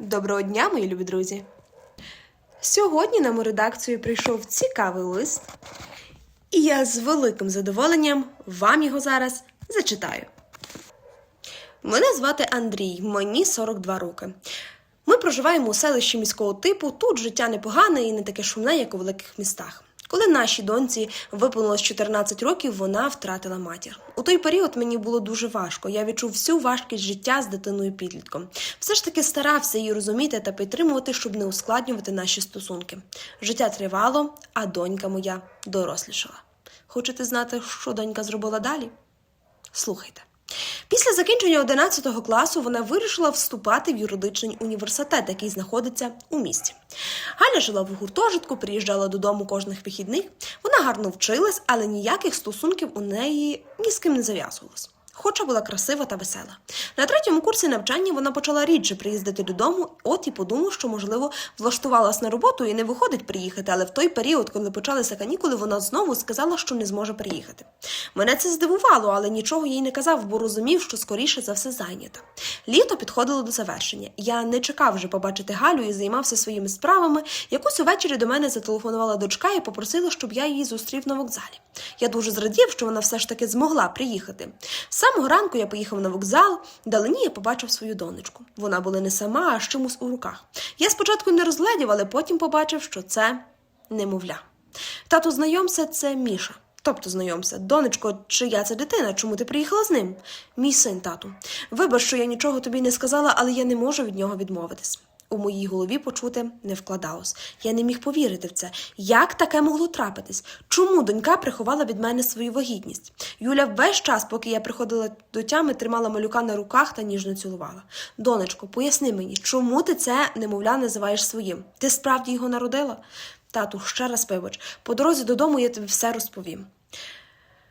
Доброго дня, мої любі друзі! Сьогодні нам у редакцію прийшов цікавий лист, і я з великим задоволенням вам його зараз зачитаю. Мене звати Андрій, мені 42 роки. Ми проживаємо у селищі міського типу. Тут життя непогане і не таке шумне, як у великих містах. Коли нашій доньці виповнилось 14 років, вона втратила матір. У той період мені було дуже важко. Я відчув всю важкість життя з дитиною підлітком. Все ж таки старався її розуміти та підтримувати, щоб не ускладнювати наші стосунки. Життя тривало, а донька моя дорослішала. Хочете знати, що донька зробила далі? Слухайте. Закінчення 11 класу вона вирішила вступати в юридичний університет, який знаходиться у місті. Галя жила в гуртожитку, приїжджала додому кожних вихідних. Вона гарно вчилась, але ніяких стосунків у неї ні з ким не зав'язувалось. Хоча була красива та весела. На третьому курсі навчання вона почала рідше приїздити додому, от і подумав, що, можливо, влаштувалась на роботу і не виходить приїхати, але в той період, коли почалися канікули, вона знову сказала, що не зможе приїхати. Мене це здивувало, але нічого їй не казав, бо розумів, що скоріше за все зайнята. Літо підходило до завершення. Я не чекав вже побачити Галю і займався своїми справами. Якось увечері до мене зателефонувала дочка і попросила, щоб я її зустрів на вокзалі. Я дуже зрадів, що вона все ж таки змогла приїхати. З самого ранку я поїхав на вокзал, далині я побачив свою донечку. Вона була не сама, а з чимось у руках. Я спочатку не розглядів, але потім побачив, що це немовля. Тату, знайомся, це Міша. Тобто знайомся, донечко, чия це дитина? Чому ти приїхала з ним? Мій син, тату. Вибач, що я нічого тобі не сказала, але я не можу від нього відмовитись. У моїй голові почути не вкладалось. Я не міг повірити в це. Як таке могло трапитись? Чому донька приховала від мене свою вагітність? Юля весь час, поки я приходила до тями, тримала малюка на руках та ніжно цілувала. Донечко, поясни мені, чому ти це немовля називаєш своїм? Ти справді його народила? Тату, ще раз вибач, по дорозі додому я тобі все розповім.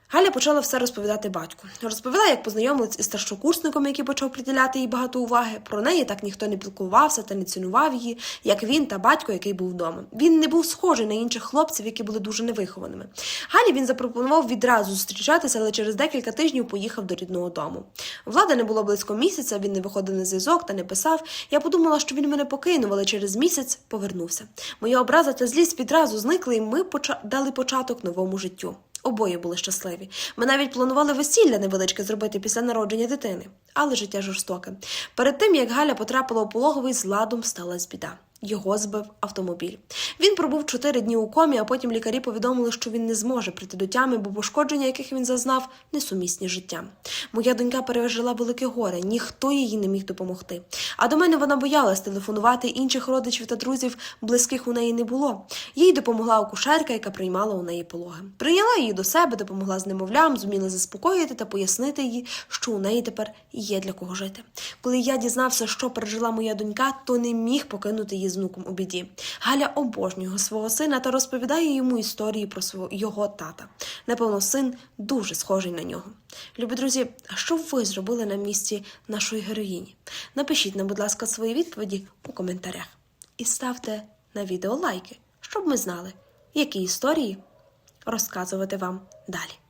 Галя почала все розповідати батьку. Розповіла, як познайомилась із старшокурсником, який почав приділяти їй багато уваги. Про неї так ніхто не піклувався та не цінував її, як він та батько, який був вдома. Він не був схожий на інших хлопців, які були дуже невихованими. Галі він запропонував відразу зустрічатися, але через декілька тижнів поїхав до рідного дому. Влада не було близько місяця, він не виходив на зв'язок та не писав. Я подумала, що він мене покинув, але через місяць повернувся. Моя образа та злість відразу зникли, і ми дали початок новому життю. Обоє були щасливі. Ми навіть планували весілля невеличке зробити після народження дитини, але життя жорстоке. Перед тим як Галя потрапила у пологовий, з ладом сталася біда. Його збив автомобіль. Він пробув чотири дні у комі, а потім лікарі повідомили, що він не зможе прийти до тями, бо пошкодження, яких він зазнав, несумісні з життям. Моя донька пережила велике горе, ніхто їй не міг допомогти. А до мене вона боялась телефонувати інших родичів та друзів, близьких у неї не було. Їй допомогла акушерка, яка приймала у неї пологи. Прийняла її до себе, допомогла з немовлям, зуміла заспокоїти та пояснити їй, що у неї тепер є для кого жити. Коли я дізнався, що пережила моя донька, то не міг покинути її з внуком у біді. Галя обожнює свого сина та розповідає йому історії про свого його тата. Напевно, син дуже схожий на нього. Любі друзі, а що ви зробили на місці нашої героїні? Напишіть нам, будь ласка, свої відповіді у коментарях і ставте на відео лайки, щоб ми знали, які історії розказувати вам далі.